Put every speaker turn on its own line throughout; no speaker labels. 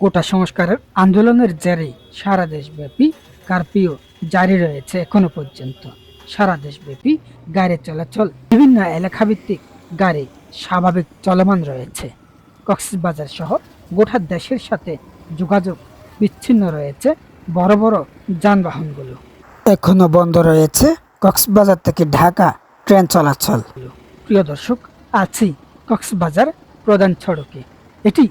কোটা সংস্কারের আন্দোলনের জেরে সারা দেশব্যাপী কারফিউ জারি রয়েছে এখনও পর্যন্ত। সারা দেশব্যাপী গাড়ি চলাচল, বিভিন্ন এলাকাভিত্তিক গাড়ি স্বাভাবিক চলমান রয়েছে। কক্সবাজার সহ গোটা দেশের সাথে যোগাযোগ বিচ্ছিন্ন রয়েছে বড় বড় যানবাহনগুলো। এখনও বন্ধ রয়েছে কক্সবাজার থেকে ঢাকা ট্রেন চলাচল। প্রিয় দর্শক আছি কক্সবাজার প্রধান সড়কে। এটি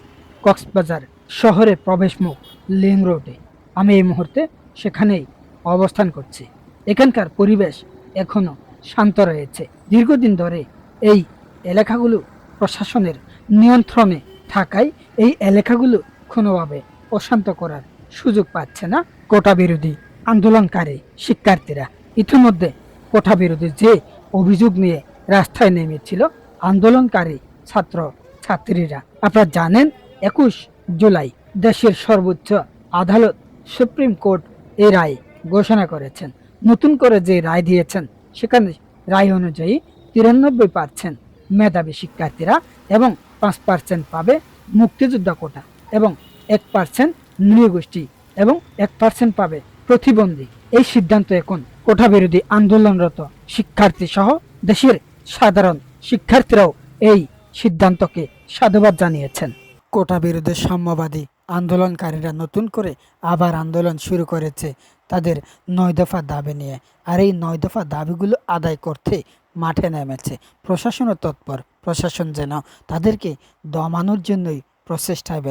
কক্সবাজার শহরের প্রবেশমুখ লিং রোডে। আমি এই মুহূর্তে সেখানেই অবস্থান করছি। এখানকার পরিবেশ এখনও শান্ত রয়েছে। দীর্ঘদিন ধরে এই এলাকাগুলো প্রশাসনের নিয়ন্ত্রণে থাকায় এই এলাকাগুলো কোনোভাবে অশান্ত করার সুযোগ পাচ্ছে না কোটা বিরোধী আন্দোলনকারী শিক্ষার্থীরা। ইতিমধ্যে কোটা বিরোধী যে অভিযোগ নিয়ে রাস্তায় নেমেছিল, আন্দোলনকারী ছাত্র ছাত্রীরা আপনারা জানেন, একুশ জুলাই দেশের সর্বোচ্চ আদালত সুপ্রিম কোর্ট এই রায় ঘোষণা করেছেন। নতুন করে যে রায় দিয়েছেন, সেখানে রায় অনুযায়ী তিরানব্বই পার্সেন্ট মেধাবী শিক্ষার্থীরা এবং পাঁচ পার্সেন্ট পাবে মুক্তিযোদ্ধা কোটা এবং এক পার্সেন্ট নৃগোষ্ঠী এবং এক পার্সেন্ট পাবে প্রতিবন্ধী। এই সিদ্ধান্ত এখন কোটা বিরোধী আন্দোলনরত শিক্ষার্থী সহ দেশের সাধারণ শিক্ষার্থীরাও এই সিদ্ধান্তকে সাধুবাদ জানিয়েছেন। কোটা বিরোধী সাম্যবাদী আন্দোলনকারীরা নতুন করে আবার আন্দোলন শুরু করেছে তাদের নয় দফা দাবি নিয়ে। আর এই নয় দফা দাবিগুলো আদায় করতে মাঠে নেমেছে। প্রশাসনও তৎপর, প্রশাসন যেন তাদেরকে দমানোর জন্যই প্রচেষ্টায়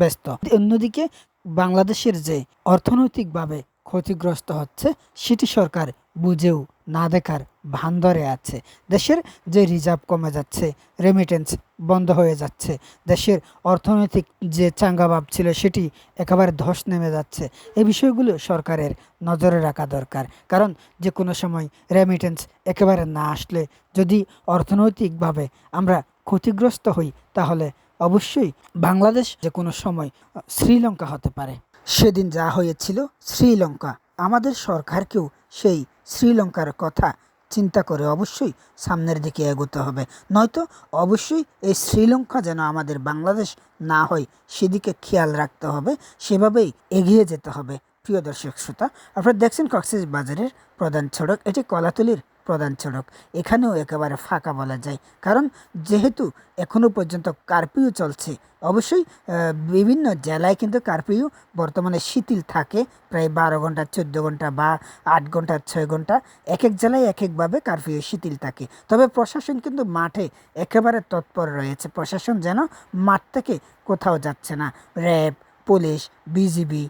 ব্যস্ত। অন্যদিকে বাংলাদেশের যে অর্থনৈতিকভাবে ক্ষতিগ্রস্ত হচ্ছে, সেটি সরকার বুঝেও না দেখার ভান ধরে আছে। দেশের যে রিজার্ভ কমে যাচ্ছে রেমিটেন্স বন্ধ হয়ে যাচ্ছে, দেশের অর্থনৈতিক যে চাঙ্গাভাব ছিল সেটি একেবারে ধস নেমে যাচ্ছে। এই বিষয়গুলো সরকারের নজরে রাখা দরকার। কারণ যে কোনো সময় রেমিটেন্স একেবারে না আসলে যদি অর্থনৈতিকভাবে আমরা ক্ষতিগ্রস্ত হই, তাহলে অবশ্যই বাংলাদেশ যে কোনো সময় শ্রীলঙ্কা হতে পারে। সেদিন যা হয়েছিল, শ্রীলঙ্কা। আমাদের সরকারকেও সেই শ্রীলঙ্কার কথা চিন্তা করে অবশ্যই সামনের দিকে এগোতে হবে। নয়তো অবশ্যই এই শ্রীলঙ্কা যেন আমাদের বাংলাদেশ না হয়, সেদিকে খেয়াল রাখতে হবে, সেভাবেই এগিয়ে যেতে হবে। প্রিয় দর্শক শ্রোতা, আপনারা দেখছেন কক্সেস বাজারের প্রধান সড়ক এটি কলাতলির প্রধান সড়ক এখানেও একেবারে ফাঁকা বলা যায়। কারণ যেহেতু এখনও পর্যন্ত কারফিউ চলছে, অবশ্যই বিভিন্ন জেলায় কিন্তু কারফিউ বর্তমানে শিথিল থাকে। প্রায় বারো ঘণ্টা, চোদ্দ ঘণ্টা বা আট ঘণ্টা, ছয় ঘণ্টা এক এক জেলায় এক একভাবে কারফিউ শিথিল থাকে। তবে প্রশাসন কিন্তু মাঠে একেবারে তৎপর রয়েছে। প্রশাসন যেন মাঠ থেকে কোথাও যাচ্ছে না। র্যাব, পুলিশ, বিজিবি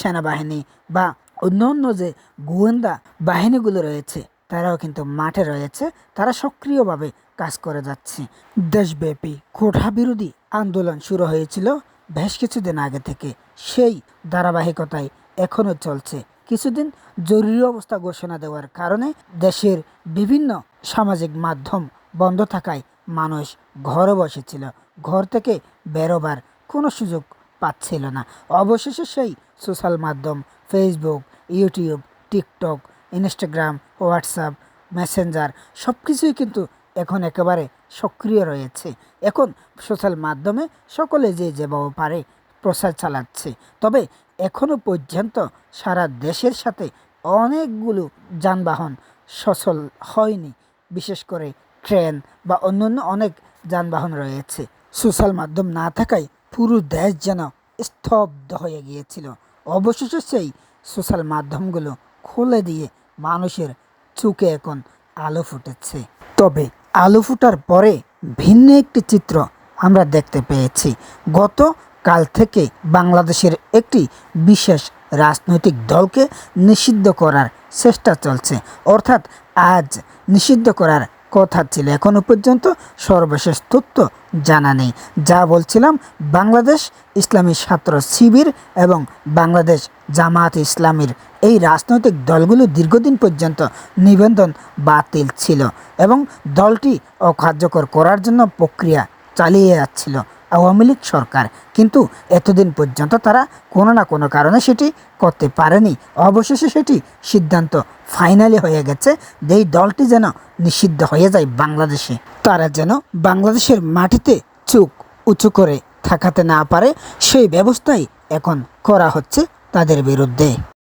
সেনাবাহিনী বা অন্য অন্য যে গোয়েন্দা বাহিনীগুলো রয়েছে তারাও কিন্তু মাঠে রয়েছে। তারা সক্রিয়ভাবে কাজ করে যাচ্ছে। দেশব্যাপী কোঠা বিরোধী আন্দোলন শুরু হয়েছিল বেশ কিছুদিন আগে থেকে। সেই ধারাবাহিকতায় এখনও চলছে। কিছুদিন জরুরি অবস্থা ঘোষণা দেওয়ার কারণে দেশের বিভিন্ন সামাজিক মাধ্যম বন্ধ থাকায় মানুষ ঘরে বসেছিল। ঘর থেকে বেরোবার কোনো সুযোগ পাচ্ছিল না। অবশেষে সেই সোশ্যাল মাধ্যম Facebook, YouTube, TikTok Instagram, WhatsApp, Messenger সব কিছুই কিন্তু এখন একেবারে সক্রিয় রয়েছে। এখন সোশ্যাল মাধ্যমে সকলে যে যেভাবে পারে প্রচার চালাচ্ছে। তবে এখনও পর্যন্ত সারা দেশের সাথে অনেকগুলো যানবাহন সচল হয়নি। বিশেষ করে ট্রেন বা অন্যান্য অনেক যানবাহন রয়েছে। সোশ্যাল মাধ্যম না থাকায় পুরো দেশ যেন স্তব্ধ হয়ে গিয়েছিল। অবশেষে সেই সোশ্যাল মাধ্যমগুলো খুলে দিয়ে মানুষের চোখে এখন আলো ফুটেছে। তবে আলো ফুটার পরে ভিন্ন একটি চিত্র আমরা দেখতে পেয়েছি। গত কাল থেকে বাংলাদেশের একটি বিশেষ রাজনৈতিক দলকে নিষিদ্ধ করার চেষ্টা চলছে। অর্থাৎ আজ নিষিদ্ধ করার কথা ছিল। এখনও পর্যন্ত সর্বশেষ তথ্য জানা নেই। যা বলছিলাম, বাংলাদেশ ইসলামী ছাত্র শিবির এবং বাংলাদেশ জামাত ইসলামীর এই রাজনৈতিক দলগুলো দীর্ঘদিন পর্যন্ত নিবন্ধন বাতিল ছিল এবং দলটি অকার্যকর করার জন্য প্রক্রিয়া চালিয়ে যাচ্ছিল। আওয়ামী লীগ সরকার। কিন্তু এতদিন পর্যন্ত তারা কোনো না কোনো কারণে সেটি করতে পারেনি। অবশেষে সেটি সিদ্ধান্ত ফাইনালি হয়ে গেছে যে এই দলটি যেন নিষিদ্ধ হয়ে যায় বাংলাদেশে। তারা যেন বাংলাদেশের মাটিতে চোখ উঁচু করে থাকাতে না পারে, সেই ব্যবস্থাই এখন করা হচ্ছে তাদের বিরুদ্ধে।